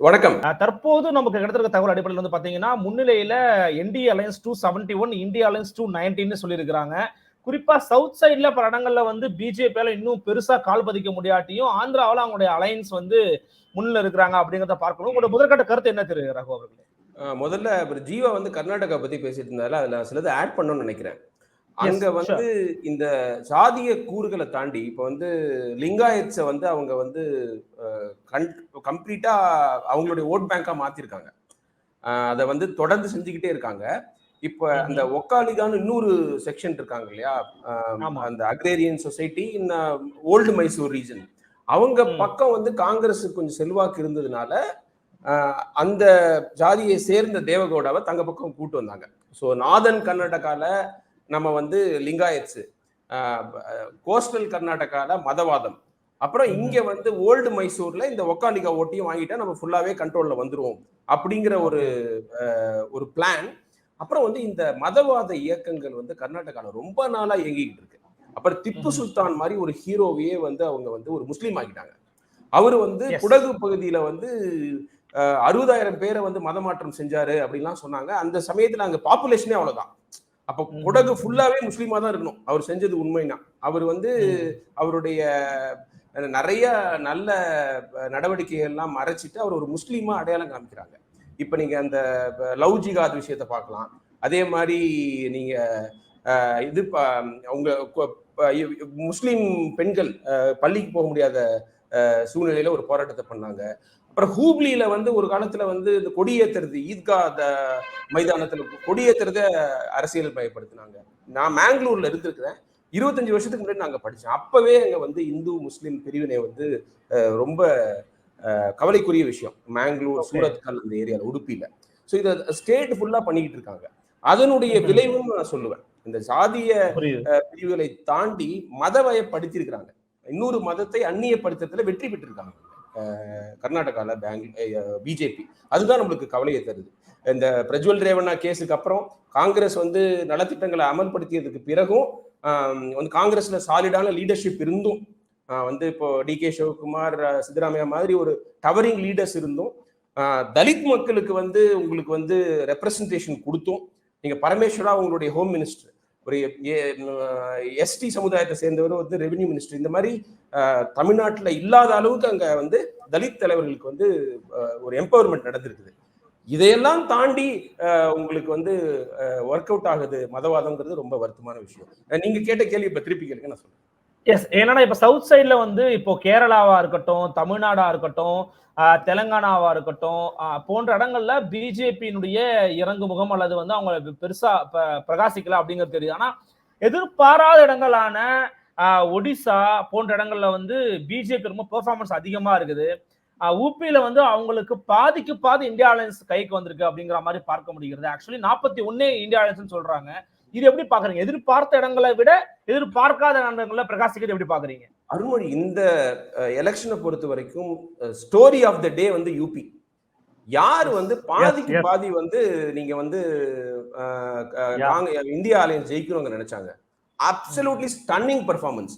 வணக்கம். தற்போது நமக்கு கிடைத்திருக்க தகவல் அடிப்படையில் வந்து பாத்தீங்கன்னா முன்னிலையில NDA alliance two seventy one India alliance two nineteen சொல்லியிருக்கிறாங்க. குறிப்பா சவுத் சைட்ல பல இடங்கள்ல வந்து பிஜேபியால இன்னும் பெருசா கால் பதிக்க முடியாட்டியும் ஆந்திராவில் அவங்களுடைய அலையன்ஸ் வந்து முன்னில இருக்கிறாங்க அப்படிங்கிறத பார்க்கணும். உங்களோட முதற்கட்ட கருத்து என்ன திரு ரகு அவர்களே? முதல்ல ஜீவா வந்து கர்நாடகா பத்தி பேசிட்டு இருந்தாரு அதுல நான் சிலது ஆட் பண்ணணும்னு நினைக்கிறேன். அங்க வந்து இந்த சாதிய கூறுகளை தாண்டி இப்ப வந்து லிங்காயட்ஸை வந்து அவங்க வந்து கம்ப்ளீட்டா அவங்களுடைய ஓட் பேங்கா மாத்திருக்காங்க அதை வந்து தொடர்ந்து செஞ்சுக்கிட்டே இருக்காங்க இப்ப. அந்த ஒக்காலிகான்னு இன்னொரு செக்ஷன் இருக்காங்க இல்லையா. அந்த agrarian society in old Mysore region அவங்க. பக்கம் வந்து காங்கிரஸ் கொஞ்சம் செல்வாக்கு இருந்ததுனால அந்த ஜாதியை சேர்ந்த தேவகவுடாவை தங்க பக்கம் கூட்டு வந்தாங்க ஸோ நாதன் கர்நாடகால நம்ம வந்து லிங்காயத்ஸ் கோஸ்டல் கர்நாடகால மதவாதம். அப்புறம். இங்க வந்து ஓல்டு மைசூர்ல இந்த ஒக்காலிகா ஓட்டியும் வாங்கிட்டா நம்ம ஃபுல்லாவே கண்ட்ரோல்ல வந்துருவோம். அப்படிங்கிற ஒரு ஒரு பிளான் அப்புறம் வந்து இந்த மதவாத இயக்கங்கள் வந்து கர்நாடகால ரொம்ப நாளா இயங்கிக்கிட்டு இருக்கு. அப்புறம் திப்பு. சுல்தான் மாதிரி ஒரு ஹீரோவையே வந்து அவங்க வந்து ஒரு முஸ்லீம் ஆக்கிட்டாங்க அவர் வந்து. குடகு பகுதியில வந்து அறுபதாயிரம் பேரை வந்து மதமாற்றம் செஞ்சாரு அப்படின்லாம் சொன்னாங்க. அந்த சமயத்துல அங்க பாப்புலேஷனே அவ்வளவுதான். அப்ப. குடகு ஃபுல்லாவே முஸ்லீமா தான் இருக்கணும். அவர் செஞ்சது உண்மைனா அவர் வந்து. அவருடைய நிறைய நல்ல அஹ், நடவடிக்கைகள் எல்லாம் மறைச்சிட்டு அவர் ஒரு முஸ்லீமா அடையாளம் காமிக்கிறாங்க. இப்ப நீங்க அந்த லவ் ஜிகாத் விஷயத்த பார்க்கலாம். அதே மாதிரி நீங்க இது அவங்க முஸ்லீம் பெண்கள் பள்ளிக்கு போக முடியாத சூழ்நிலையில ஒரு போராட்டத்தை பண்ணாங்க. அப்புறம் ஹூப்ளியில வந்து ஒரு காலத்துல வந்து இந்த கொடியேத்துறது ஈத்கா மைதானத்துல கொடியேத்துறத அரசியல் பயப்படுத்தினாங்க நான் மேங்களூர்ல இருந்திருக்கிறேன். இருபத்தஞ்சு வருஷத்துக்கு முன்னாடி நாங்க படிச்சோம் அப்பவே அங்க வந்து இந்து முஸ்லீம் பிரிவினை வந்து ரொம்ப கவலைக்குரிய விஷயம். மேங்களூர். சூரத்கல் அந்த ஏரியால உடுப்பில. ஸோ இதை ஸ்டேட் ஃபுல்லா பண்ணிக்கிட்டு இருக்காங்க. அதனுடைய. விளைவும் நான் சொல்லுவேன். இந்த சாதிய புரியுது. பிரிவுகளை தாண்டி மதவயப்படுத்தியிருக்கிறாங்க இன்னொரு மதத்தை அந்நியப்படுத்துறதுல வெற்றி பெற்றிருக்காங்க. கர்நாடகாவில் பேங்க் பிஜேபி. அதுதான் நம்மளுக்கு கவலையை தருது. இந்த பிரஜ்வல் ரேவண்ணா கேஸுக்கு அப்புறம் காங்கிரஸ் வந்து நலத்திட்டங்களை அமல்படுத்தியதுக்கு பிறகும் வந்து காங்கிரஸ்ல சாலிடான லீடர்ஷிப் இருந்தும் வந்து இப்போ டி கே சிவகுமார் சித்தராமையா மாதிரி ஒரு டவரிங் லீடர்ஸ் இருந்தும் தலித் மக்களுக்கு வந்து உங்களுக்கு வந்து ரெப்ரசன்டேஷன் கொடுத்தும் நீங்க பரமேஸ்வரா உங்களுடைய ஹோம் மினிஸ்டர் ஒரு எஸ்டி சமுதாயத்தை சேர்ந்தவர் வந்து ரெவென்யூ மினிஸ்டர் இந்த மாதிரி தமிழ்நாட்டில் இல்லாத அளவுக்கு அங்கே வந்து தலித் தலைவர்களுக்கு வந்து ஒரு எம்பவர்மெண்ட் நடந்திருக்குது. இதையெல்லாம் தாண்டி உங்களுக்கு வந்து ஒர்க் அவுட் ஆகுது மதவாதம்ங்கிறது ரொம்ப வருத்தமான விஷயம். நீங்கள் நீங்க கேட்ட கேள்வி இப்ப திருப்பி கேளுங்க நான் சொல்றேன். எஸ் ஏன்னா இப்ப சவுத் சைட்ல வந்து இப்போ கேரளாவா இருக்கட்டும் தமிழ்நாடா இருக்கட்டும் தெலங்கானாவா இருக்கட்டும் போன்ற இடங்கள்ல பிஜேபியினுடைய இறங்கு முகம் அல்லது வந்து அவங்க பெருசா பிரகாசிக்கல அப்படிங்கிறது தெரியுது. ஆனா எதிர்பாராத இடங்களான ஒடிசா போன்ற இடங்கள்ல வந்து பிஜேபி ரொம்ப பெர்ஃபார்மன்ஸ் அதிகமா இருக்குது. ஆஹ் ஊபியில வந்து அவங்களுக்கு பாதிக்கு பாதி இந்தியா அலையன்ஸ் கைக்கு வந்திருக்கு அப்படிங்கிற மாதிரி பார்க்க முடிகிறது. ஆக்சுவலி நாற்பத்தி ஒன்னே இந்தியா அலையன்ஸ் சொல்றாங்க. இது எப்படி பாக்குறீங்க எதிர்பார்த்த இடங்களை விட எதிர்பார்க்காத இடங்கள்ல பிரகாசிக்கிறது எப்படி பாக்குறீங்க அருண்மொழி இந்த எலெக்ஷனை பொறுத்த வரைக்கும் ஸ்டோரி ஆஃப் த டே வந்து யூபி யார் வந்து பாதிக்கு. பாதி வந்து நீங்க வந்து இந்தியா அலையன்ஸ் ஜெயிக்கணுங்க நினைச்சாங்க. அப்சல்யூட்லி ஸ்டன்னிங் பர்ஃபார்மன்ஸ்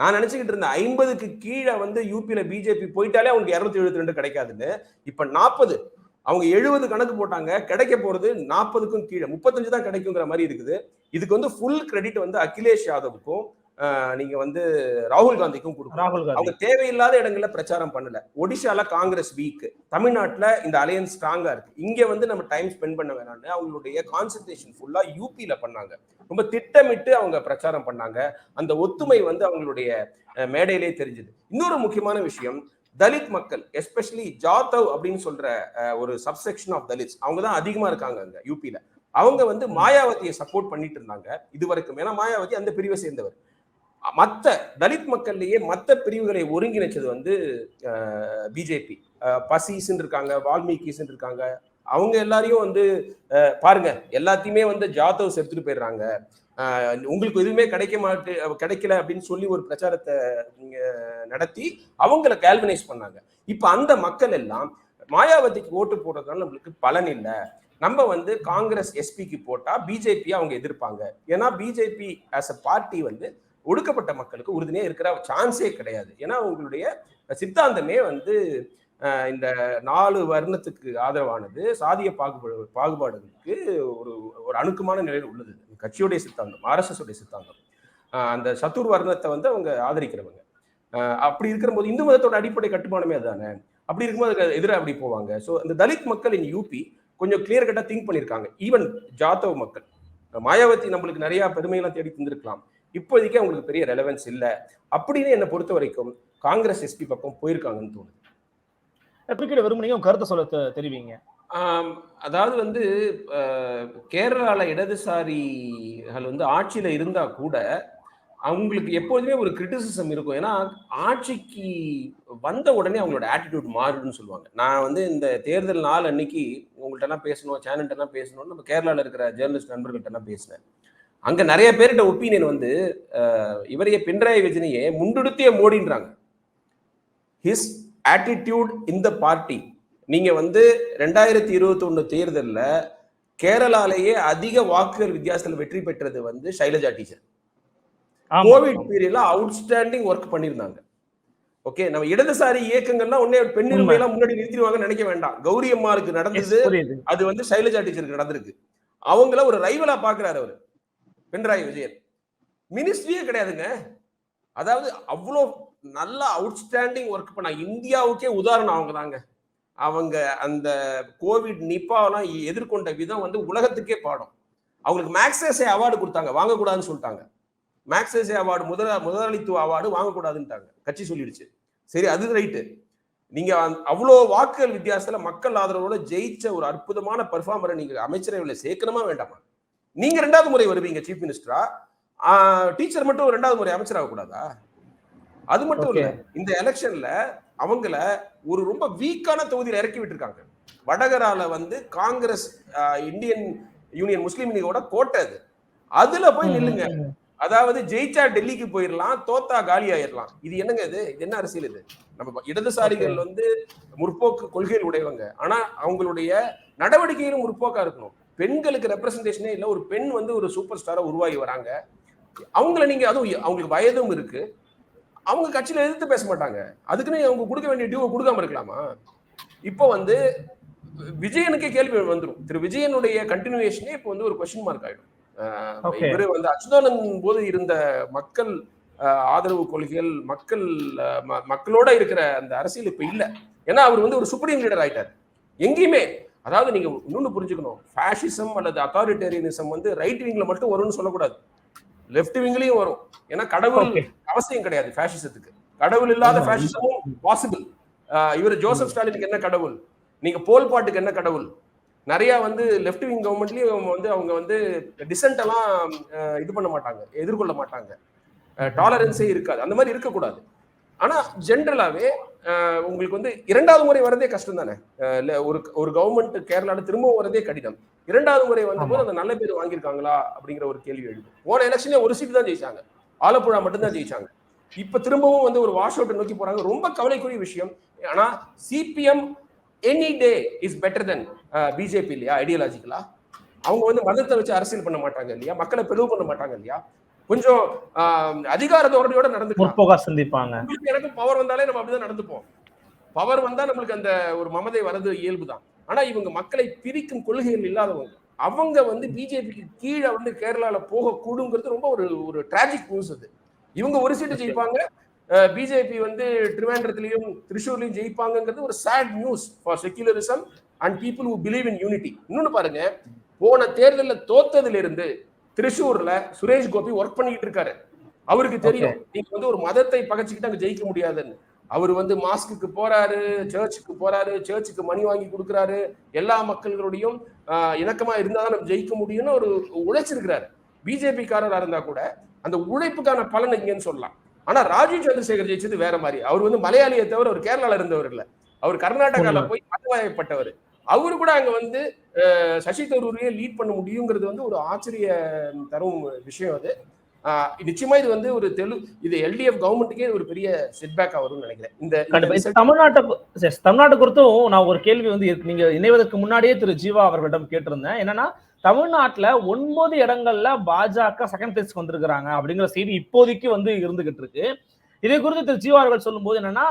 நான் நினைச்சுக்கிட்டு இருந்தேன் ஐம்பதுக்கு கீழே வந்து யூபியில பிஜேபி போயிட்டாலே அவங்களுக்கு இருநூத்தி எழுபத்தி ரெண்டு கிடைக்காதுன்னு. இப்ப நாற்பது அவங்க எழுபது கணக்கு போட்டாங்க கிடைக்க போறது நாற்பதுக்கும் கீழே முப்பத்தஞ்சு தான் கிடைக்குங்கிற மாதிரி இருக்குது. இதுக்கு வந்து ஃபுல் கிரெடிட் வந்து அகிலேஷ் யாதவுக்கும் நீங்க வந்து ராகுல் காந்திக்கும் கொடுக்கணும். ராகுல் அவங்க காந்தி தேவையில்லாத இடங்கள்ல பிரச்சாரம் பண்ணல. ஒடிஷால காங்கிரஸ் வீக் தமிழ்நாட்டுல இந்த அலையன்ஸ் ஸ்ட்ராங்கா இருக்கு. இங்க வந்து நம்ம டைம் ஸ்பெண்ட் பண்ண வேணாம்னு அவங்களுடைய கான்சென்ட்ரேஷன் ஃபுல்லா யூபியில பண்ணாங்க. ரொம்ப திட்டமிட்டு அவங்க பிரச்சாரம் பண்ணாங்க. அந்த ஒத்துமை வந்து அவங்களுடைய மேடையிலே தெரிஞ்சது. இன்னொரு முக்கியமான விஷயம் தலித் மக்கள் எஸ்பெஷலி ஜாதவ் அப்படின்னு சொல்ற ஒரு சப்செக்ஷன் ஆஃப் தலித்ஸ் அவங்க தான் அதிகமா இருக்காங்க அங்க யூபியில அவங்க வந்து மாயாவதியை சப்போர்ட் பண்ணிட்டு இருந்தாங்க. இது வரைக்கும் ஏன்னா மாயாவதி அந்த பிரிவை சேர்ந்தவர். மற்ற தலித் மக்கள்லேயே மற்ற பிரிவுகளை ஒருங்கிணைச்சது வந்து பிஜேபி பசிஸ்ன்னு இருக்காங்க வால்மீகிஸ்ன்னு இருக்காங்க. அவங்க எல்லாரையும் வந்து பாருங்க எல்லாத்தையுமே வந்து ஜாதவ்ஸ் எடுத்துட்டு போயிடுறாங்க. உங்களுக்கு எதுவுமே கிடைக்க மாட்டு கிடைக்கல அப்படின்னு சொல்லி ஒரு பிரச்சாரத்தை நடத்தி அவங்கள கேல்வனைஸ் பண்ணாங்க. இப்போ அந்த மக்கள் எல்லாம் மாயாவதிக்கு ஓட்டு போடுறதுனால நம்மளுக்கு பலன் இல்லை. நம்ம வந்து காங்கிரஸ் எஸ்பிக்கு போட்டா பிஜேபி அவங்க எதிர்ப்பாங்க. ஏன்னா பிஜேபி ஆஸ் அ பார்ட்டி வந்து ஒடுக்கப்பட்ட மக்களுக்கு உறுதுணையாக இருக்கிற சான்ஸே கிடையாது. ஏன்னா உங்களுடைய சித்தாந்தமே வந்து இந்த நாலு வர்ணத்துக்கு ஆதரவானது சாதிய பாகுபாடு பாகுபாடுகளுக்கு ஒரு ஒரு அணுக்கமான நிலையில் உள்ளது. கட்சியுடைய சித்தாந்தம் ஆர்எஸ்எஸ்உடைய சித்தாந்தம். அந்த சத்துர் வர்ணத்தை வந்து அவங்க ஆதரிக்கிறவங்க. அப்படி இருக்கிற போது இந்து மதத்தோட அடிப்படை கட்டுமானமே அதுதானே அப்படி இருக்கும்போது எதிராக அப்படி போவாங்க. ஸோ அந்த தலித் மக்கள் இன் யூபி கொஞ்சம் கிளியர் கட்டாக திங்க் பண்ணியிருக்காங்க. ஈவன் ஜாதவ் மக்கள் மாயாவதி நம்மளுக்கு நிறைய பெருமையெல்லாம் தேடி தந்திருக்கலாம். இப்போதைக்கு அவங்களுக்கு பெரிய ரெலவென்ஸ் இல்லை. அப்படின்னு என்னை பொறுத்த வரைக்கும் காங்கிரஸ் எஸ்பி பக்கம் போயிருக்காங்கன்னு தோணுது. குறுக்கிட விரும்புனீங்க கருத்தை சொல்ல தெரிவிங்க. அதாவது வந்து கேரளால இடதுசாரிகள் வந்து ஆட்சியில இருந்தா கூட அவங்களுக்கு எப்போதுமே ஒரு கிரிட்டிசிசம் இருக்கும். ஏன்னா ஆட்சிக்கு வந்த உடனே அவங்களோட ஆட்டிடியூட் மாறுதுன்னு சொல்லுவாங்க. நான் வந்து இந்த தேர்தல் நாள் அன்னைக்கு உங்கள்கிட்டலாம் எல்லாம் பேசணும் சேனல்கிட்ட பேசணும்னு நம்ம கேரளால இருக்கிற ஜேர்னலிஸ்ட் நண்பர்கள்ட்ட எல்லாம் பேசினேன். அங்க நிறைய பேர்கிட்ட ஒப்பீனியன் வந்து இவரையே பினராயி விஜயனையே முண்டுடுத்திய மோடின்றாங்க. ஹிஸ் ஆட்டிடியூட் இந்த பார்ட்டி நீங்க வந்து ரெண்டாயிரத்தி இருபத்தி ஒண்ணு தேர்தல்ல கேரளாலேயே அதிக வாக்குகள் வித்தியாசத்துல வெற்றி பெற்றது வந்து சைலஜா டீச்சர். கோவிட் பீரியட்ல அவுட்ஸ்டாண்டிங் ஒர்க் பண்ணியிருந்தாங்க. ஓகே நம்ம இடதுசாரி இயக்கங்கள்லாம் உடனே பெண்ணுரிமை எல்லாம் முன்னாடி நிறுத்திடுவாங்கன்னு நினைக்க வேண்டாம். கௌரி அம்மாருக்கு நடந்தது அது வந்து சைலஜா டீச்சருக்கு நடந்திருக்கு. அவங்கள ஒரு ரைவலா பாக்குறாரு அவரு. பினராயி விஜயன். மினிஸ்ட்ரியே கிடையாதுங்க. அதாவது அவ்வளோ நல்ல அவுட்ஸ்டாண்டிங் ஒர்க் பண்ண இந்தியாவுக்கே உதாரணம் அவங்க தாங்க அவங்க அந்த கோவிட் நிப்பாவெல்லாம் எதிர்கொண்ட விதம் வந்து உலகத்துக்கே பாடம். அவங்களுக்கு மேக்ஸேசே அவார்டு கொடுத்தாங்க. வாங்கக்கூடாதுன்னு சொல்லிட்டாங்க. மேக்ஸேசே அவார்டு முதல முதலாளித்துவ அவார்டு வாங்கக்கூடாதுன்ட்டாங்க. கட்சி சொல்லிடுச்சு. சரி அது ரைட்டு. நீங்க அந் அவ்வளோ வாக்குகள் வித்தியாசத்துல மக்கள் ஆதரவோட ஜெயிச்ச ஒரு அற்புதமான பர்ஃபார்மரை நீங்க அமைச்சரவையில் சேர்க்கணுமா வேண்டாமா? நீங்க ரெண்டாவது முறை வருவீங்க சீஃப் மினிஸ்டரா டீச்சர் மட்டும் ரெண்டாவது முறை அமைச்சராக கூடாதா அது மட்டும் இல்ல இந்த எலெக்ஷன்ல அவங்கள ஒரு ரொம்ப வீக்கான தொகுதியில இறக்கி விட்டுருக்காங்க. வடகரால வந்து காங்கிரஸ் இந்தியன் யூனியன் முஸ்லீம் லீகோட கோட்டை அது. அதுல போய் நில்லுங்க. அதாவது ஜெயிச்சா டெல்லிக்கு போயிடலாம் தோத்தா காலி ஆயிடலாம் இது என்னங்க இது? இது என்ன அரசியல் இது? நம்ம இடதுசாரிகள் வந்து முற்போக்கு கொள்கைகள் உடையவங்க. ஆனா அவங்களுடைய நடவடிக்கைகளும் முற்போக்கா இருக்கணும். பெண்களுக்கு ரெப்ரசன்டேஷனே இல்ல ஒரு பெண் வந்து ஒரு சூப்பர் ஸ்டாரா உருவாகி வராங்க. அவங்கள நீங்க அதுவும் அவங்களுக்கு வயதும் இருக்கு. அவங்க கட்சியில எதிர்த்து பேச மாட்டாங்க. அதுக்குன்னு அவங்க கொடுக்க வேண்டிய டியூவை கொடுக்காம இருக்கலாமா? இப்போ வந்து விஜயனுக்கே கேள்வி வந்துடும் திரு விஜயனுடைய கண்டினியூஷனே இப்போ வந்து ஒரு கொஸ்டின் மார்க் ஆயிடும். இவரு வந்து அச்சுதானந்தன் போது இருந்த மக்கள் ஆதரவு கொள்கைகள் மக்கள் மக்களோட இருக்கிற அந்த அரசியல் இப்ப இல்ல. ஏன்னா அவர் வந்து ஒரு சுப்ரீம் லீடர் ஆயிட்டார். எங்கேயுமே அதாவது நீங்க இன்னொன்னு புரிஞ்சுக்கணும். ஃபேஷிசம் அல்லது அத்தாரிட்டேரியனிசம் வந்து ரைட் விங்ல மட்டும் வரும்னு சொல்லக்கூடாது. லெஃப்ட் விங்லயும் வரும். ஏன்னா கடவுள். அவசியம் கிடையாது ஃபேஷிசத்துக்கு கடவுள் இல்லாத ஃபேஷிசமும் பாசிபிள் இவர் ஜோசப் ஸ்டாலினுக்கு என்ன கடவுள்? நீங்க போல் பாட்டுக்கு என்ன கடவுள்? நிறைய வந்து லெஃப்ட் விங் கவர்மெண்ட்லயும் வந்து அவங்க வந்து டிசென்ட் எல்லாம் இது பண்ண மாட்டாங்க எதிர்கொள்ள மாட்டாங்க. டாலரன்ஸே இருக்காது. அந்த மாதிரி இருக்கக்கூடாது. ஆனா ஜென்ரலாவே உங்களுக்கு வந்து இரண்டாவது முறை வரதே கஷ்டம் தானே ஒரு ஒரு கவர்மெண்ட் கேரளால திரும்பவும் வரதே கடினம். இரண்டாவது முறை வந்தபோது அந்த நல்ல பேர் வாங்கியிருக்காங்களா அப்படிங்கிற ஒரு கேள்வி எழுது. போன எலெக்ஷன்ல ஒரு சீட் தான் ஜெயிச்சாங்க. ஆலப்புழா மட்டும்தான் ஜெயிச்சாங்க. இப்ப திரும்பவும் வந்து ஒரு வாஷ் அவுட் நோக்கி போறாங்க. ரொம்ப கவலைக்குரிய விஷயம். ஆனா CPM any day is better then BJP இல்லையா ஐடியாலஜிக்கலா அவங்க வந்து மதத்தை வச்சு அரசியல் பண்ண மாட்டாங்க இல்லையா? மக்களை பிளவு பண்ண மாட்டாங்க இல்லையா? கொஞ்சம் அதிகார தோரணையோட முற்போக்கா சிந்திப்பாங்க. எனக்கும் பவர் வந்தாலே நம்ம அப்படிதான் நடந்துப்போம். பவர் வந்தா நம்மளுக்கு அந்த ஒரு மமதை வரது இயல்பு தான் ஆனா இவங்க மக்களை பிரிக்கும் கொள்கைகள் இல்லாதவங்க. அவங்க வந்து பிஜேபிக்கு கீழே வந்து கேரளால போக கூடுங்கிறது ரொம்ப ஒரு ஒரு டிராஜிக் நியூஸ் அது. இவங்க ஒரு சீட்டு ஜெயிப்பாங்க. பிஜேபி வந்து திருவேண்டரத்திலையும் திருச்சூர்லயும் ஜெயிப்பாங்கங்கிறது ஒரு sad news for secularism and people who believe in unity இன்னொன்னு பாருங்க. போன தேர்தலில் தோத்ததுல இருந்து திருச்சூர்ல சுரேஷ் கோபி ஒர்க் பண்ணிக்கிட்டு இருக்காரு. அவருக்கு தெரியும். நீங்க வந்து ஒரு மதத்தை பகைச்சுக்கிட்டு அங்க ஜெயிக்க முடியாதுன்னு. அவர் வந்து மாஸ்க்கு போறாரு சர்ச்சுக்கு போறாரு சர்ச்சுக்கு மணி வாங்கி கொடுக்குறாரு. எல்லா மக்களுடையும் ஆஹ், இணக்கமா இருந்தா தான் நம்ம ஜெயிக்க முடியும்னு ஒரு உழைச்சிருக்கிறாரு. பிஜேபி காரரா இருந்தா கூட அந்த உழைப்புக்கான பலன் இங்கன்னு சொல்லலாம். ஆனா ராஜீவ் சந்திரசேகர் ஜெயிச்சது வேற மாதிரி. அவர் வந்து மலையாளியை தவிர அவர் கேரளால இருந்தவர் இல்ல. அவர் கர்நாடகால. போய் மதவாயப்பட்டவர் அவரு கூட அங்க வந்து சசி தரூரையே லீட் பண்ண முடியுங்கிறது வந்து ஒரு ஆச்சரிய தரும் விஷயம் அது. நிச்சயமா இது வந்து ஒரு தெலு இது எல்டிஎஃப் கவர்மெண்ட்டுக்கே ஒரு பெரிய செட்பேக்கா வரும்னு நினைக்கிறேன். இந்த தமிழ்நாட்டை தமிழ்நாட்டை குறித்தும் நான் ஒரு கேள்வி வந்து இருக்கு. நீங்க இணைவதற்கு முன்னாடியே திரு ஜீவா அவர்களிடம் கேட்டிருந்தேன். என்னன்னா தமிழ்நாட்டுல ஒன்பது இடங்கள்ல பாஜக செகண்ட் பிளேஸ்க்கு வந்திருக்கிறாங்க அப்படிங்கிற செய்தி இப்போதைக்கு வந்து இருந்துகிட்டு இருக்கு. இதை குறித்து திரு ஜீவா அவர்கள் சொல்லும்போது என்னன்னா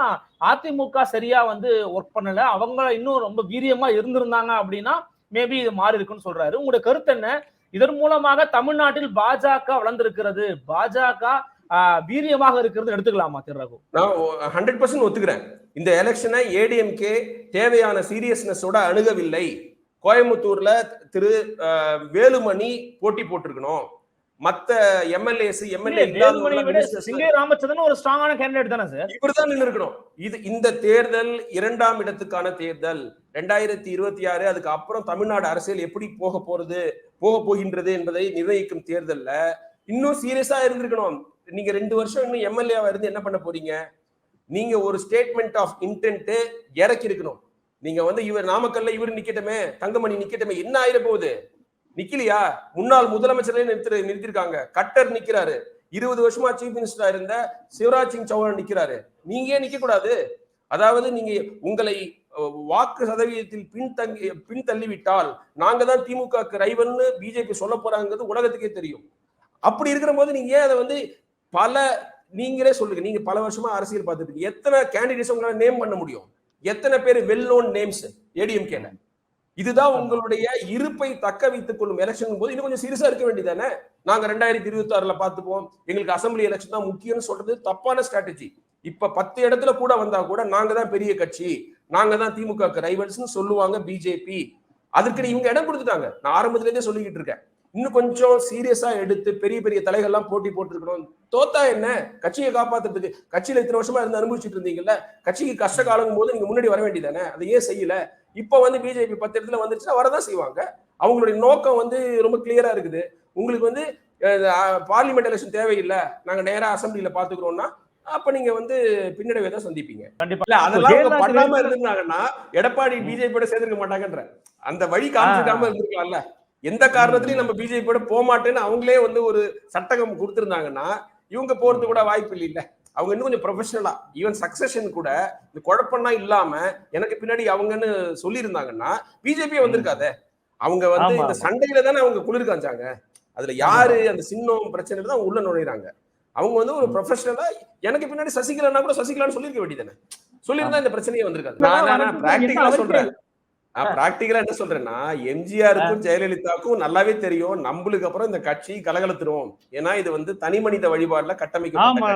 அதிமுக சரியா வந்து ஒர்க் பண்ணல. அவங்க இன்னும் ரொம்ப வீரியமா இருந்திருந்தாங்க அப்படின்னா மேபி இது மாறி இருக்குன்னு சொல்றாரு. உங்களுடைய கருத்து என்ன? இதன் மூலமாக தமிழ்நாட்டில் பாஜக வளர்ந்திருக்கிறது. பாஜக வீரியமாக இருக்கிறது எடுத்துக்கலாமா திரு ரகு? நான் ஹண்ட்ரட் பர்சன்ட் ஒத்துக்கிறேன். இந்த எலெக்ஷனை ஏடிஎம்கே தேவையான சீரியஸ்னஸோட அணுகவில்லை. கோயம்புத்தூர்ல திரு வேலுமணி போட்டி போட்டிருக்கணும். மத்த எம்எல்ஏஸ் எம்எல்ஏ சிங்கை ராமச்சந்திரன் ஒரு ஸ்ட்ராங்கான கேண்டிடேட் தானே சார்? இவர் தான் இருக்கணும் இது இந்த தேர்தல் இரண்டாம் இடத்துக்கான தேர்தல். ரெண்டாயிரத்தி இருபத்தி ஆறு அதுக்கு அப்புறம் தமிழ்நாடு அரசியல் எப்படி போக போறது போக போகின்றது என்பதை நிர்ணயிக்கும் தேர்தல்ல இன்னும் சீரியஸா இருந்திருக்கணும். நீங்க ரெண்டு வருஷம் இன்னும் எம்எல்ஏவா இருந்து என்ன பண்ண போறீங்க? நீங்க ஒரு ஸ்டேட்மெண்ட் ஆஃப் இன்டென்ட் இறக்கி இருக்கணும் நீங்க வந்து இவர் நாமக்கல்ல இவர் நிக்கட்டுமே தங்கமணி நிக்கட்டுமே என்ன ஆயிர போகுது? நிக்கலையா? முன்னாள் முதலமைச்சரே நிறுத்தி நிறுத்திருக்காங்க. கட்டர் நிக்கிறாரு. இருபது வருஷமா சீஃப் மினிஸ்டரா இருந்த சிவராஜ் சிங் சௌஹான் நிக்கிறாரு. நீங்க ஏன் நிக்க கூடாது அதாவது நீங்க உங்களை வாக்கு சதவீதத்தில் பின்தங்கி பின்தள்ளிவிட்டால் நாங்க தான் திமுக ரைவல்னு பிஜேபி சொல்ல போறாங்கிறது உலகத்துக்கே தெரியும். அப்படி இருக்கிற போது நீங்க ஏன் அதை வந்து பல நீங்களே சொல்லுங்க. நீங்க பல வருஷமா அரசியல் பார்த்துட்டு எத்தனை கேண்டிடேட்ஸ் உங்களால நேம் பண்ண முடியும்? எத்தனை பேர் வெல் நோன் நேம்ஸ் ஏடிஎம்கேல இதுதான் உங்களுடைய இருப்பை தக்க வைத்துக் கொள்ளும் எலெக்ஷன் போது இன்னும் கொஞ்சம் சீரியஸா இருக்க வேண்டியதானே நாங்க ரெண்டாயிரத்தி இருபத்தி ஆறுல பார்த்துப்போம். எங்களுக்கு அசம்பிளி எலெக்ஷன் தான் முக்கியம்னு சொல்றது தப்பான ஸ்ட்ராட்டஜி இப்ப பத்து இடத்துல கூட வந்தா கூட நாங்க தான் பெரிய கட்சி. நாங்க தான் திமுக ரைவல்ஸ்னு சொல்லுவாங்க பிஜேபி அதுக்கு இவங்க இடம் கொடுத்துட்டாங்க. நான் ஆரம்பத்துல இருந்தே சொல்லிக்கிட்டு இருக்கேன். இன்னும் கொஞ்சம் சீரியஸா எடுத்து பெரிய பெரிய தலைகள்லாம் போட்டி போட்டுருக்கணும். தோத்தா என்ன? கட்சியை காப்பாத்துறதுக்கு கட்சியில இத்தனை வருஷமா இருந்து அனுபவிச்சுட்டு இருந்தீங்கல்ல? கட்சிக்கு கஷ்ட காலம் போது நீங்க முன்னாடி வர வேண்டியதானே அதை ஏன் செய்யல? இப்ப வந்து பிஜேபி பத்து இடத்துல வந்துருச்சுன்னா வரதான் செய்வாங்க. அவங்களுடைய நோக்கம் வந்து ரொம்ப கிளியரா இருக்குது. உங்களுக்கு வந்து பார்லிமெண்ட் எலெக்ஷன் தேவையில்லை. நாங்க நேரா அசம்பிளில பாத்துக்கிறோம்னா அப்ப நீங்க வந்து பின்னடைவை தான் சந்திப்பீங்க. கண்டிப்பா. அதெல்லாம் பண்ணாம இருந்திருந்தாங்கன்னா எடப்பாடி பிஜேபியோட சேர்ந்திருக்க மாட்டாங்கன்ற. அந்த வழி காமிச்சிருக்காம இருந்திருக்கலாம்ல. எந்த காரணத்திலயும் நம்ம பிஜேபியோட போக மாட்டேன்னு அவங்களே வந்து ஒரு சட்டகம் கொடுத்திருந்தாங்கன்னா இவங்க போறது கூட வாய்ப்பு இல்ல அவங்க இன்னும் கொஞ்சம் ப்ரொஃபஷனலா ஈவன் சக்சஷன் கூட இந்த குழப்பம்லாம் இல்லாம எனக்கு பின்னாடி அவங்கன்னு சொல்லியிருந்தாங்கன்னா பிஜேபியே வந்திருக்காதே. அவங்க வந்து இந்த. சண்டையில தானே அவங்க குளிர் காஞ்சாங்க அதுல யாரு அந்த சின்னம் பிரச்சனை தான் உள்ள நுழையிறாங்க. அவங்க வந்து ஒரு ப்ரொஃபஷனலா எனக்கு பின்னாடி சசிகலானா கூட சசிகலான்னு சொல்லிருக்க வேண்டியதானே சொல்லியிருந்தா இந்த பிரச்சனையே வந்திருக்காது. நான் நான் பிராக்டிகலா சொல்றேன். நான் பிராக்டிகலா என்ன சொல்றேன்னா எம்ஜிஆருக்கும் ஜெயலலிதாவுக்கும் நல்லாவே தெரியும். நம்மளுக்கு அப்புறம் இந்த கட்சி கலகலத்துரும் ஏன்னா இது வந்து தனி மனித வழிபாடுல ஆமா கட்டமைக்கப்பட்ட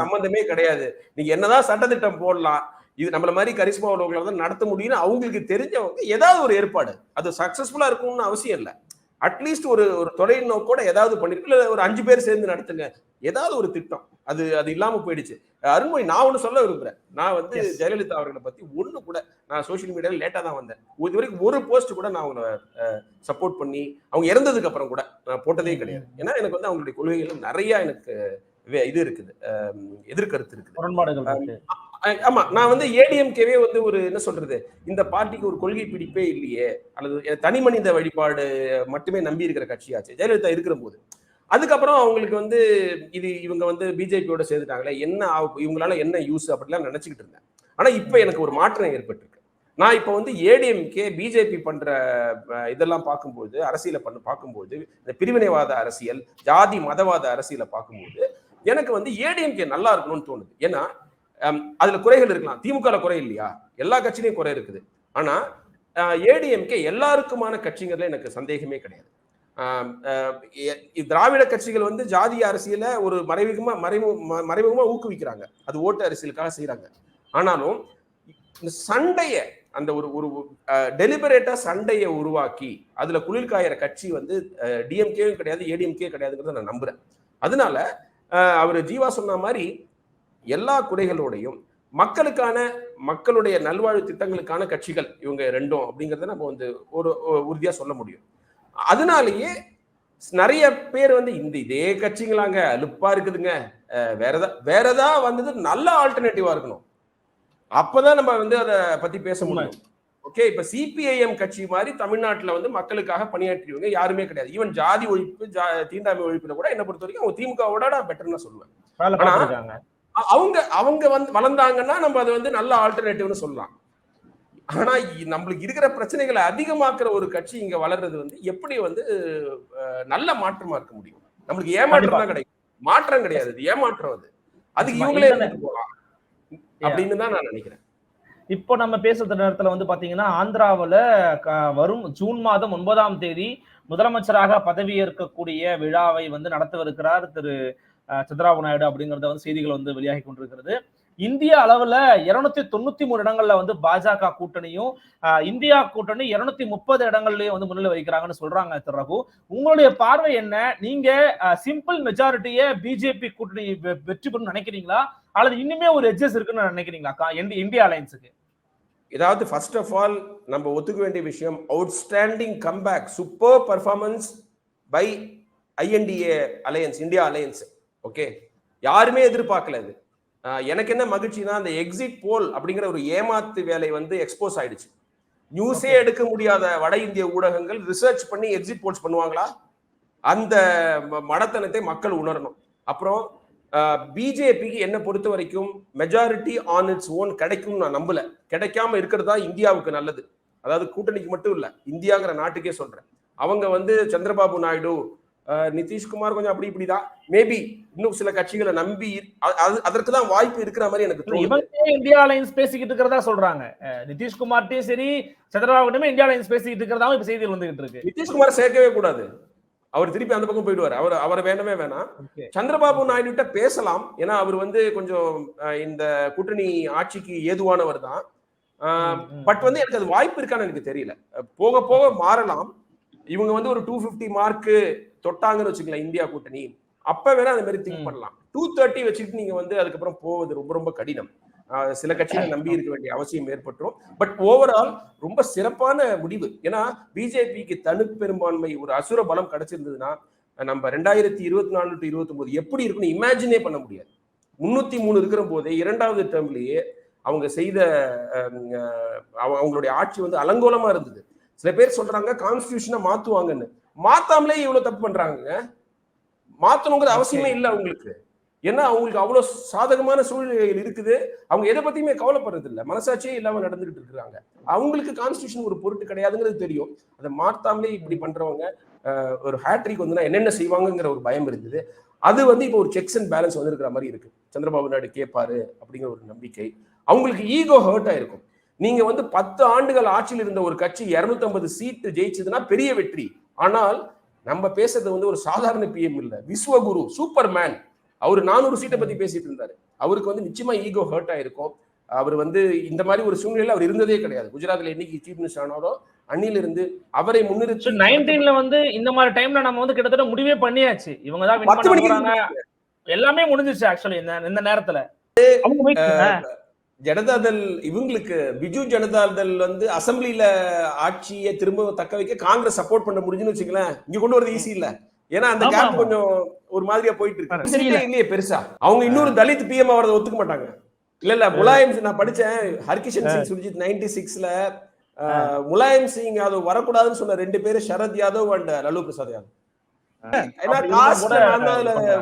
சம்பந்தமே கிடையாது. நீங்க என்னதான் சட்டத்திட்டம் போடலாம் இது நம்மள மாதிரி கரிஷ்மா உள்ளவங்களை தான் நடத்த முடியும்னு அவங்களுக்கு தெரிஞ்சவங்க ஏதாவது ஒரு ஏற்பாடு. அது சக்சஸ்ஃபுல்லா இருக்கணும்னு அவசியம் இல்லை. அட்லீஸ்ட் ஒரு ஒரு தொலைநோக்கோட ஏதாவது பண்ணிருக்கு இல்ல ஒரு அஞ்சு பேர் சேர்ந்து நடத்துங்க. ஏதாவது ஒரு திட்டம். அது அது இல்லாம போயிடுச்சு. அருண்மொழி நான் ஒண்ணு சொல்ல விரும்புறேன். நான் வந்து. ஜெயலலிதா அவர்களை பத்தி ஒண்ணு கூட நான் சோஷியல் மீடியால லேட்டா தான் வந்தேன். இது வரைக்கும் ஒரு போஸ்ட் கூட நான் அவங்கள சப்போர்ட் பண்ணி அவங்க இறந்ததுக்கு அப்புறம் கூட நான் போட்டதே கிடையாது. ஏன்னா எனக்கு வந்து அவங்களுடைய கொள்கைகள் நிறைய எனக்கு இது இருக்குது. எதிர்கருத்து இருக்குது. ஆமா நான் வந்து ஏடிஎம்கேவே வந்து ஒரு என்ன சொல்றது? இந்த பார்ட்டிக்கு ஒரு கொள்கை பிடிப்பே இல்லையே அல்லது தனி மனித வழிபாடு மட்டுமே நம்பி இருக்கிற கட்சியாச்சு ஜெயலலிதா இருக்கிற போது அதுக்கப்புறம் அவங்களுக்கு வந்து இது இவங்க வந்து பிஜேபியோட சேர்ந்துட்டாங்களே என்ன இவங்களால என்ன யூஸ் அப்படிலாம் நினைச்சுக்கிட்டு இருந்தேன். ஆனா இப்ப எனக்கு ஒரு மாற்றம் ஏற்பட்டிருக்கு. நான் இப்ப வந்து ஏடிஎம்கே பிஜேபி பண்ற இதெல்லாம் பார்க்கும்போது அரசியலை பண்ண பார்க்கும்போது இந்த பிரிவினைவாத அரசியல் ஜாதி மதவாத அரசியலை பார்க்கும்போது எனக்கு வந்து ஏடிஎம்கே நல்லா இருக்கணும்னு தோணுது. ஏன்னா அதுல குறைகள் இருக்கலாம். திமுக குறை இல்லையா? எல்லா கட்சியிலையும் குறை இருக்குது. ஆனா ஏடிஎம்கே எல்லாருக்குமான கட்சிங்கிறதுல எனக்கு சந்தேகமே கிடையாது. திராவிட கட்சிகள் வந்து ஜாதி அரசியல ஒரு மறைமுகமா மறைமு ம- மறைமுகமா ஊக்குவிக்கிறாங்க. அது ஓட்டு அரசியலுக்காக செய்யறாங்க ஆனாலும் சண்டைய அந்த ஒரு ஒரு டெலிபரேட்டா சண்டையை உருவாக்கி அதுல குளிர்காயிற கட்சி வந்து டிஎம்கேவும் கிடையாது ஏடிஎம்கே கிடையாதுங்கிறத நான் நம்புறேன். அதனால அவர் ஜீவா சொன்ன மாதிரி எல்லா குறைகளோடையும் மக்களுக்கான மக்களுடைய நல்வாழ்வு திட்டங்களுக்கான கட்சிகள் இவங்க ரெண்டும் அப்படிங்கறத நம்ம வந்து ஒரு ஒரு உறுதியா சொல்ல முடியும். அதனாலேயே நிறைய பேர் வந்து இந்த இதே கட்சிங்களாங்க அலுப்பா இருக்குதுங்க. வேற ஏதா வேற ஏதாவது வந்தது நல்ல ஆல்டர்னேட்டிவா இருக்கணும். அப்பதான் நம்ம வந்து அதை பத்தி பேச முடியும். ஓகே இப்ப சிபிஐஎம் கட்சி மாதிரி தமிழ்நாட்டுல வந்து மக்களுக்காக பணியாற்றியவங்க யாருமே கிடையாது. ஈவன் ஜாதி ஒழிப்பு ஜா- தீண்டாமை ஒழிப்புல கூட என்ன பொறுத்த வரைக்கும் அவங்க திமுகவோட பெட்டர்னு சொல்லுவேன். அவங்க அவங்க வந்து வளர்ந்தாங்கன்னா நம்ம அதை வந்து நல்ல ஆல்டர்னேட்டிவ்னு சொல்லலாம். ஆனா நம்மளுக்கு இருக்கிற பிரச்சனைகளை அதிகமாக்குற ஒரு கட்சி இங்க வளர்றது வந்து எப்படி வந்து நல்ல மாற்றமா இருக்க முடியும்? நம்மளுக்கு ஏமாற்றம் தான் கிடைக்கும் மாற்றம் கிடையாது. ஏமாற்றம் அது. அதுக்கு. இவங்களே போகலாம். அப்படின்னு தான் நான் நினைக்கிறேன். இப்போ நம்ம பேசுற நேரத்துல வந்து பாத்தீங்கன்னா ஆந்திராவுல வரும் ஜூன் மாதம் ஒன்பதாம் தேதி முதலமைச்சராக பதவியேற்கக்கூடிய விழாவை வந்து நடத்தவிருக்கிறார் திரு சந்திராபு நாயுடு அப்படிங்கறத வந்து செய்திகள் வந்து வெளியாகி கொண்டிருக்கிறது. இந்திய அளவுல இருநூத்தி தொண்ணூத்தி மூணு இடங்கள்ல வந்து பாஜக கூட்டணியும் இந்தியா கூட்டணி இருநூத்தி முப்பது இடங்கள்லயும் வந்து முன்னிலை வைக்கிறாங்கன்னு சொல்றாங்க திரு ரகு. உங்களுடைய பார்வை என்ன? நீங்க சிம்பிள் மெஜாரிட்டிய பிஜேபி கூட்டணி வெ- வெற்றி பெறும் நினைக்கிறீங்களா? அல்லது இன்னுமே ஒரு எட்ஜஸ் இருக்குன்னு நினைக்கிறீங்களா? இந்தியா அலையன்ஸுக்கு. ஏதாவது ஃபர்ஸ்ட் ஆஃப் ஆல் நம்ம ஒத்துக்க வேண்டிய விஷயம் outstanding comeback super performance by INDA alliance India alliance. Okay யாருமே எதிர்பார்க்கல இது ஆஹ் எனக்கு என்ன மகிழ்ச்சினா அந்த எக்ஸிட் போல் அப்படிங்கிற ஒரு ஏமாத்து வேலை வந்து எக்ஸ்போஸ் ஆயிடுச்சு. நியூஸே எடுக்க முடியாத வட இந்திய ஊடகங்கள் ரிசர்ச் பண்ணி எக்ஸிட் போல்ஸ் பண்ணுவாங்களா? அந்த மடத்தனத்தை மக்கள் உணரணும். அப்புறம் பிஜேபிக்கு என்ன பொறுத்த வரைக்கும் மெஜாரிட்டி ஆன் இட்ஸ் ஓன் கிடைக்கும்னு நான் நம்பல. கிடைக்காம இருக்கிறது தான் இந்தியாவுக்கு நல்லது. அதாவது கூட்டணிக்கு மட்டும் இல்ல இந்தியாங்கிற நாட்டுக்கே சொல்றேன். அவங்க வந்து சந்திரபாபு நாயுடு நிதிஷ்குமார் கொஞ்சம் அப்படி இப்படிதான். மேபி இன்னும் சில கட்சிகளை நம்பி அதற்கு தான் வாய்ப்பு இருக்கிற மாதிரி எனக்கு இந்தியா அலையன்ஸ் பேசிக்கிட்டு இருக்கிறதா சொல்றாங்க. நிதிஷ்குமார்ட்டையும் சரி சந்திரபாபுமே இந்தியா அலையன்ஸ் பேசிக்கிட்டு இருக்கிறதாவும் இப்ப செய்திகள் வந்துகிட்டு இருக்கு. நிதிஷ்குமார் சேர்க்கவே கூடாது. அவர் திருப்பி அந்த பக்கம் போயிடுவார். அவர் அவரை வேண்டவே வேணாம். சந்திரபாபு நாயுடு கிட்ட பேசலாம். ஏன்னா அவர் வந்து கொஞ்சம் இந்த கூட்டணி ஆட்சிக்கு ஏதுவானவர் தான். பட் வந்து எனக்கு அது வாய்ப்பு இருக்கான்னு எனக்கு தெரியல. போக போக மாறலாம். இவங்க வந்து ஒரு டூ பிப்டி மார்க்கு தொட்டாங்கன்னு வச்சுக்கலாம் இந்தியா கூட்டணி. அப்ப வேணா அந்த மாதிரி திங்க். பண்ணலாம். டூ தேர்ட்டி வச்சுக்கிட்டு நீங்க வந்து அதுக்கப்புறம் போவது ரொம்ப ரொம்ப கடினம். சில கட்சிகளை நம்பி இருக்க வேண்டிய அவசியம் ஏற்பட்டுரும். பட் ஓவரால் ரொம்ப சிறப்பான முடிவு. ஏன்னா பிஜேபிக்கு தனு பெரும்பான்மை ஒரு அசுர பலம் கிடைச்சிருந்ததுன்னா நம்ம ரெண்டாயிரத்தி இருபத்தி நாலு டு இருபத்தி ஒன்பது எப்படி இருக்குன்னு இமேஜினே பண்ண முடியாது. முன்னூத்தி மூணு இருக்கிற போதே இரண்டாவது டேர்ம்லயே அவங்க செய்த அவங்களுடைய ஆட்சி வந்து அலங்கோலமா இருந்தது. சில பேர் சொல்றாங்க கான்ஸ்டியூஷனை மாத்துவாங்கன்னு. மாத்தாமலே இவ்வளவு தப்பு பண்றாங்க மாத்தணுங்கிற அவசியமே இல்லை அவங்களுக்கு. ஏன்னா அவங்களுக்கு அவ்வளவு சாதகமான சூழ்நிலைகள் இருக்குது. அவங்க எதை பத்தியுமே கவலைப்படுறது இல்லை மனசாட்சியே இல்லாம நடந்துகிட்டு இருக்காங்க அவங்களுக்கு கான்ஸ்டியூஷன் ஒரு பொருட்டு கிடையாதுங்கிறது தெரியும். அதை மாத்தாமலே இப்படி பண்றவங்க ஒரு ஹேட்ரிக் வந்து என்னென்ன செய்வாங்கங்கிற ஒரு பயம் இருந்தது. அது வந்து இப்போ ஒரு செக்ஸ் அண்ட் பேலன்ஸ் வந்திருக்கிற மாதிரி இருக்கு. சந்திரபாபு நாயுடு கேட்பாரு அப்படிங்கிற ஒரு நம்பிக்கை. அவங்களுக்கு ஈகோ ஹர்ட் ஆயிருக்கும். நீங்க வந்து பத்து ஆண்டுகள் ஆட்சியில் இருந்த ஒரு கட்சி 250 சீட்டு ஜெயிச்சதுன்னா பெரிய வெற்றி. ஆனால் நம்ம பேசுறது வந்து ஒரு சாதாரண பிஎம் இல்ல. விஸ்வகுரு சூப்பர் மேன் அவர் நானூறு சீட்டை பத்தி பேசிட்டு இருந்தாரு. அவருக்கு வந்து நிச்சயமா ஈகோ ஹர்ட் ஆயிருக்கும். அவர் வந்து இந்த மாதிரி ஒரு சூழ்நிலையில அவர் இருந்ததே கிடையாது. குஜராத்ல என்னைக்கு சீஃப் மினிஸ்டர் ஆனாரோ அன்னில இருந்து அவரை முன்னிறுத்தி நைன்டீன்ல வந்து இந்த மாதிரி டைம்ல நம்ம வந்து கிட்டத்தட்ட முடிவே பண்ணியாச்சு. இவங்க தான் எல்லாமே முடிஞ்சிச்சு ஆக்சுவலி இந்த நேரத்துல. ஜனதாதள் இவங்களுக்கு பிஜு ஜனதாதள் வந்து அசெம்பிளில ஆட்சியை திரும்ப தக்க வைக்க காங்கிரஸ் சப்போர்ட் பண்ண முடிஞ்சுன்னு வச்சுங்களேன் இங்க கொண்டு வரது ஈஸி இல்ல. ஏன்னா அந்த கேப். கொஞ்சம் ஒரு மாதிரியா போயிட்டு இருக்கு. இல்லையே பெருசா. அவங்க இன்னொரு தலித் பிஎம் வரதை ஒத்துக்க மாட்டாங்க. இல்ல இல்ல. முலாயம் சிங் நான் படிச்சேன். ஹர்கிஷன் சிங் சுர்ஜித் நைன்டி சிக்ஸ்ல முலாயம் சிங் யாதவ் வரக்கூடாதுன்னு சொன்ன ரெண்டு பேரு சரத் யாதவ் அண்ட் லல்லு பிரசாத் யாதவ்.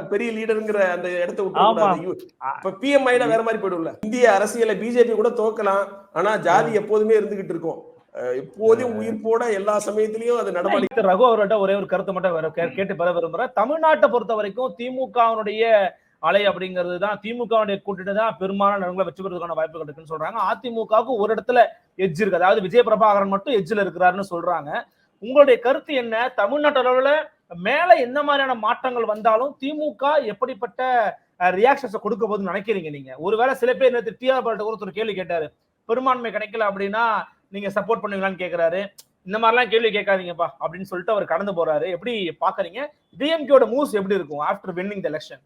பெரிய லீடருங்கிற அந்த இடத்த விட்டு ஆமா. கூடாது. யூ- இப்ப பிஎம் ஆயிடா வேற மாதிரி போயிடும்ல. இந்திய அரசியல பிஜேபி கூட தோக்கலாம். ஆனா ஜாதி எப்போதுமே இருந்துகிட்டு இருக்கும். அஹ் எப்போதும் உயிர் போட எல்லா சமயத்திலயும் அது நடமாடி திரு ரகு அவர்கிட்ட ஒரே ஒரு கருத்து மட்டும் கேட்டு பெற விரும்புறேன். தமிழ்நாட்டை பொறுத்த வரைக்கும் திமுகவினுடைய அலை அப்படிங்கிறது தான் திமுகவுடைய கூட்டணி தான் பெரும்பாலான இடங்களை வெற்றி பெறதுக்கான வாய்ப்புகள் இருக்குன்னு சொல்றாங்க. அதிமுகவுக்கு ஒரு இடத்துல எட்ஜ் இருக்கு. அதாவது விஜய பிரபாகரன் மட்டும் எட்ஜில் இருக்கிறாருன்னு சொல்றாங்க. உங்களுடைய கருத்து என்ன? தமிழ்நாட்டு அளவுல மேல என்ன மாதிரியான மாற்றங்கள் வந்தாலும் திமுக எப்படிப்பட்ட ரியாக்ஷன்ஸை கொடுக்க போகுதுன்னு நினைக்கிறீங்க நீங்க? ஒருவேளை சில பேர் நேற்று டிஆர் பால்ட்ட ஒருத்தர் கேள்வி கேட்டாரு. பெரும்பான்மை கிடைக்கல அப்படின்னா நீங்க சப்போர்ட் பண்ணுவீங்களான்னு கேக்குறாரு. இந்த மாதிரிலாம் கேள்வி கேட்காதீங்கப்பா அப்படின்னு சொல்லிட்டு அவர் கடந்து போறாரு. எப்படி பாக்குறீங்க? டிஎம்கேயோட மூவ்ஸ் எப்படி இருக்கும் ஆஃப்டர் வின்னிங் த எலெக்ஷன்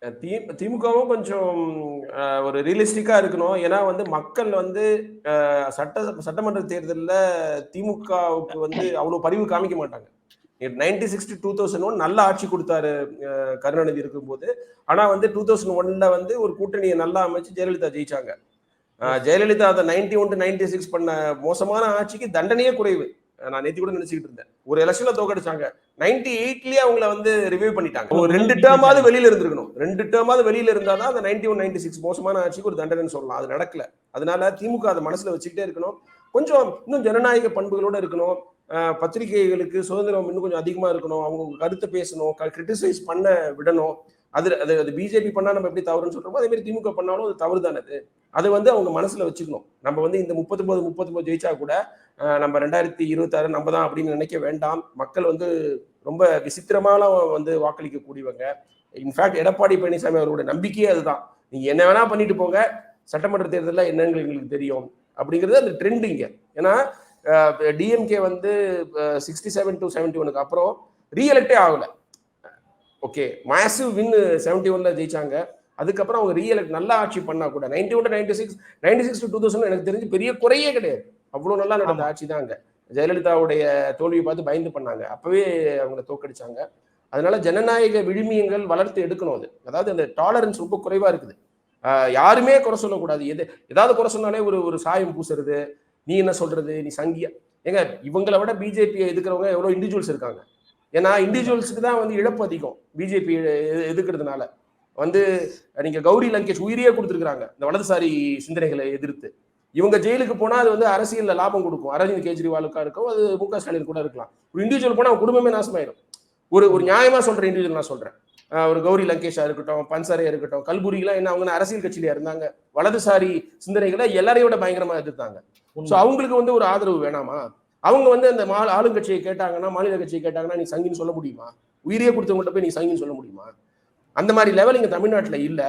தி- திமுகவும் கொஞ்சம் ஒரு ரியலிஸ்டிக்கா இருக்கணும். ஏன்னா வந்து மக்கள் வந்து சட்ட சட்டமன்ற தேர்தலில் திமுகவுக்கு வந்து அவ்வளோ பரிவு காமிக்க மாட்டாங்க. Ninety six two thousand one நல்ல ஆட்சி கொடுத்தாரு கருணாநிதி இருக்கும்போது. ஆனால் வந்து டூ தௌசண்ட் ஒன்ல வந்து ஒரு கூட்டணியை நல்லா அமைச்சு ஜெயலலிதா ஜெயிச்சாங்க. ஜெயலலிதா அதை ninety one to ninety six பண்ண மோசமான ஆட்சிக்கு தண்டனையே குறைவு. நான் நேத்தி கூட நினைச்சுக்கிட்டு இருந்தேன். ஒரு எலெக்ஷன்ல தோக்கடிச்சாங்க. நைன்டி எயிட்லயே அவங்கள வந்து ரிவ்யூ பண்ணிட்டாங்க. ஒரு ரெண்டு டேர்மாவது வெளியில இருந்திருக்கணும். ரெண்டு டேர்மாவது வெளியில இருந்தாதான் அந்த நைன்டி ஒன் நைன்டி சிக்ஸ் மோசமான ஆட்சிக்கு ஒரு தண்டனைன்னு சொல்லலாம். அது நடக்கல. அதனால திமுக அதை மனசுல வச்சுக்கிட்டே இருக்கணும். கொஞ்சம் இன்னும் ஜனநாயக பண்புகளோட இருக்கணும். பத்திரிகைகளுக்கு சுதந்திரம் இன்னும் கொஞ்சம் அதிகமாக இருக்கணும். அவங்க கருத்தை பேசணும் கிரிட்டிசைஸ் பண்ண விடணும். அது அது அது பிஜேபி பண்ணா நம்ம எப்படி தவறுன்னு சொல்றோமோ அதே மாதிரி திமுக பண்ணாலும் அது தவறு தானே அது. அதை வந்து அவங்க மனசுல வச்சுக்கணும். நம்ம வந்து இந்த முப்பத்தொன்பது முப்பத்தொன்பது ஜெயிச்சா கூட நம்ம ரெண்டாயிரத்தி இருபத்தாறு நம்ம தான் அப்படின்னு நினைக்க வேண்டாம். மக்கள் வந்து ரொம்ப விசித்திரமாலாம் வந்து வாக்களிக்க கூடியவங்க இன்ஃபேக்ட் எடப்பாடி பழனிசாமி அவரோட நம்பிக்கையே அதுதான். நீங்க என்ன வேணா பண்ணிட்டு போங்க. சட்டமன்ற தேர்தலில் என்னங்கிறது எங்களுக்கு தெரியும். அப்படிங்கிறது அந்த ட்ரெண்டு இங்க. ஏன்னா டிஎம்கே வந்து சிக்ஸ்டி செவன் டு செவன்டி ஒனுக்கு அப்புறம் ரீஎலெக்டே ஆகல. ஓகே மேசிவ் வின் செவன்டி ஒன்ல ஜெயிச்சாங்க. அதுக்கப்புறம் அவங்க ரீஎலெக்ட் நல்லா ஆட்சி பண்ணா கூட ninety one ninety six ninety six two thousand எனக்கு தெரிஞ்சு பெரிய குறையே கிடையாது. அவ்வளோ நல்லா நடந்த ஆட்சி தான் அங்க. ஜெயலலிதாவுடைய தோல்வியை பார்த்து பயந்து பண்ணாங்க. அப்பவே அவங்கள தோக்கடிச்சாங்க அதனால ஜனநாயக விழுமியங்கள் வளர்த்து எடுக்கணும் அது. அதாவது அந்த டாலரன்ஸ் ரொம்ப குறைவா இருக்குது. யாருமே குறை சொல்லக்கூடாது. எது ஏதாவது குறை சொன்னாலே ஒரு ஒரு சாயம் பூசுறது நீ என்ன சொல்றது? நீ சங்கியா? ஏங்க இவங்களை விட பிஜேபியை எதுக்குறவங்க எவ்வளோ இண்டிவிஜுவல்ஸ் இருக்காங்க? ஏன்னா இண்டிவிஜுவல்ஸுக்கு தான் வந்து இழப்பு அதிகம் பிஜேபி எதுக்குறதுனால. வந்து நீங்க கௌரி லங்கேஷ் உயிரியே கொடுத்துருக்காங்க இந்த வலதுசாரி சிந்தனைகளை எதிர்த்து. இவங்க ஜெயிலுக்கு போனா அது வந்து அரசியல்ல லாபம் கொடுக்கும். அரவிந்த் கெஜ்ரிவாலுக்கா இருக்கும் அது மு க ஸ்டாலின் கூட இருக்கலாம். ஒரு இண்டிவிஜுவல் போனா குடும்பமே நாசமாயிடும் ஒரு ஒரு நியாயமா சொல்ற இண்டிவிஜுவல் நான் சொல்றேன். ஒரு கௌரி லங்கேஷா இருக்கட்டும் பன்சாரியா இருக்கட்டும் கல்புரிலாம் என்ன அவங்க அரசியல் கட்சியில இருந்தாங்க. வலதுசாரி சிந்தனைகளை எல்லாரையும் விட பயங்கரமா எதிர்த்தாங்க. ஸோ அவங்களுக்கு வந்து ஒரு ஆதரவு வேணாமா? அவங்க வந்து அந்த மா ஆளுங்கட்சியை கேட்டாங்கன்னா மாநில கட்சியை கேட்டாங்கன்னா நீ சங்கின்னு சொல்ல முடியுமா? உயிரியே கொடுத்தவங்கள்ட்ட போய் நீ சங்கின்னு சொல்ல முடியுமா? அந்த மாதிரி லெவல் இங்க தமிழ்நாட்டுல இல்ல.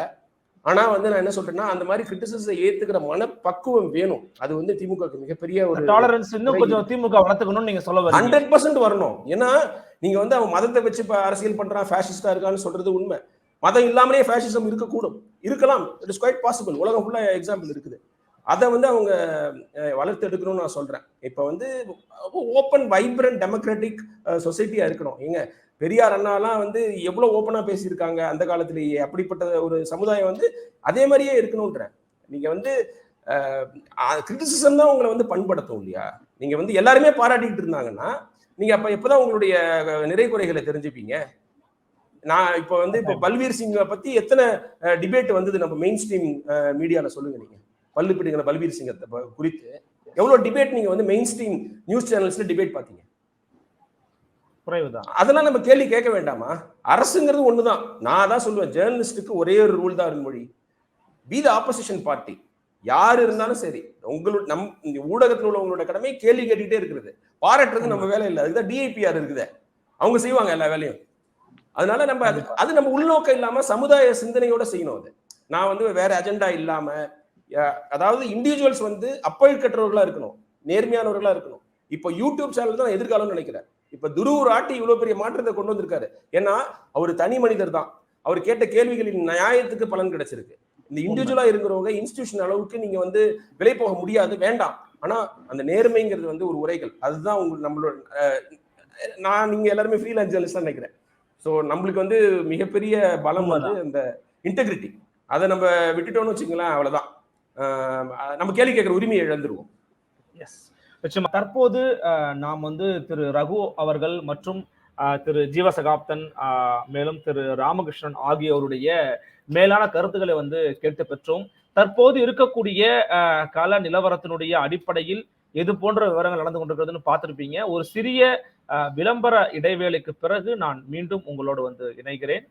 ஆனா வந்து நான் என்ன சொல்றேன்னா அந்த மாதிரி கிரிட்டிசிஸை ஏத்துக்கிற மனப்பக்குவம் வேணும். அது வந்து திமுக மிகப்பெரிய ஒரு டாலரன்ஸ் இன்னும் கொஞ்சம் திமுக வளர்த்துக்கணும்னு நீங்க சொல்ல ஹண்ட்ரட் பர்சன்ட் வரணும். ஏன்னா நீங்கள் வந்து அவன் மதத்தை வச்சு இப்போ அரசியல் பண்ணுறான் ஃபேஷிஸ்டாக இருக்கான்னு சொல்கிறது உண்மை. மதம் இல்லாமலே ஃபேஷிசம் இருக்கக்கூடும். இருக்கலாம். இட் இஸ் குவைட் பாசிபிள் உலகம் ஃபுல்லாக எக்ஸாம்பிள் இருக்குது. அதை வந்து அவங்க வளர்த்து எடுக்கணும்னு நான் சொல்கிறேன் இப்போ வந்து ஓப்பன் வைப்ரண்ட் டெமோக்ராட்டிக் சொசைட்டியாக இருக்கணும். எங்க பெரியார் அண்ணாலாம் வந்து எவ்வளோ ஓப்பனாக பேசியிருக்காங்க அந்த காலத்திலேயே. அப்படிப்பட்ட ஒரு சமுதாயம் வந்து அதே மாதிரியே இருக்கணுன்றேன் நீங்கள் வந்து கிரிட்டிசிசம் தான் உங்களை வந்து பண்படுத்தும் இல்லையா? நீங்கள் வந்து எல்லாருமே பாராட்டிக்கிட்டு இருந்தாங்கன்னா நீங்க அப்ப எப்பதான் உங்களுடைய நிறை குறைகளை தெரிஞ்சுப்பீங்க? நான் இப்போ வந்து இப்போ பல்வீர் சிங்கை பத்தி எத்தனை டிபேட் வந்தது நம்ம மெயின் ஸ்ட்ரீம் மீடியால சொல்லுங்க நீங்க. பல்லு பிடிக்கிற பல்வீர் சிங்கத்தை குறித்து. எவ்வளவு டிபேட் நீங்க வந்து மெயின் ஸ்ட்ரீம் நியூஸ் சேனல்ஸ்ல டிபேட் பாத்தீங்க குறைவுதான். அதெல்லாம் நம்ம கேள்வி கேட்க வேண்டாமா? அரசுங்கிறது ஒண்ணுதான். நான் தான் சொல்லுவேன் ஜேர்னலிஸ்டுக்கு ஒரே ஒரு ரூல் தான் மொழி பி த ஆப்போசிஷன் பார்ட்டி யார் இருந்தாலும் சரி உங்களோட நம் ஊடகத்தில் உள்ளவங்களோட கடமை கேள்வி கேட்டுக்கிட்டே இருக்கிறது. பாராட்டுறது நம்ம வேலை இல்லை. அதுதான் டிஐபிஆர் இருக்குது. அவங்க செய்வாங்க எல்லா வேலையும். அதனால நம்ம அது அது நம்ம உள்நோக்கம் இல்லாம சமுதாய சிந்தனையோட செய்யணும் அது. நான் வந்து வேற அஜெண்டா இல்லாம அதாவது இண்டிவிஜுவல்ஸ் வந்து அப்பழுக்கற்றவர்களா இருக்கணும். நேர்மையானவர்களா இருக்கணும். இப்போ யூடியூப் சேனல் தான் எதிர்காலம்னு நினைக்கிறேன். இப்ப துருவூர் ஆட்டி இவ்வளவு பெரிய மாற்றத்தை கொண்டு வந்திருக்காரு. ஏன்னா அவர் தனி மனிதர் தான். அவர் கேட்ட கேள்விகளின் நியாயத்துக்கு பலன் கிடைச்சிருக்கு. இந்த இண்டிவிஜுவலா இருக்கிறவங்க இன்ஸ்டிடியூஷன் அளவுக்கு நீங்க வந்து விலை போக முடியாது. வேண்டாம். ஆனா அந்த நேர்மைங்கிறது வந்து ஒரு உரைகள். அதுதான் உங்களுக்கு நம்மளோட நான் நீங்க எல்லாருமே ஃப்ரீலான்ஸ் ஜேர்னலிஸ்ட் நினைக்கிறேன். ஸோ நம்மளுக்கு வந்து மிகப்பெரிய பலம் வந்து அந்த இன்டெகிரிட்டி அதை நம்ம விட்டுட்டோம்னு வச்சுங்களேன் அவ்வளவுதான். அஹ், நம்ம கேள்வி கேட்குற உரிமையை இழந்துருவோம். எஸ் நிச்சயமா. தற்போது நாம் வந்து திரு ரகு அவர்கள் மற்றும் திரு ஜீவசகாப்தன் மேலும் திரு ராமகிருஷ்ணன் ஆகியோருடைய மேலான கருத்துக்களை வந்து கேட்டு பெற்றோம். தற்போது இருக்கக்கூடிய அஹ், நிலவரத்தினுடைய அடிப்படையில் எது போன்ற விவரங்கள் நடந்து கொண்டிருக்கிறதுன்னு பார்த்துருப்பீங்க. ஒரு சிறிய அஹ், விளம்பர இடைவேளைக்கு பிறகு நான் மீண்டும் உங்களோடு வந்து இணைகிறேன்.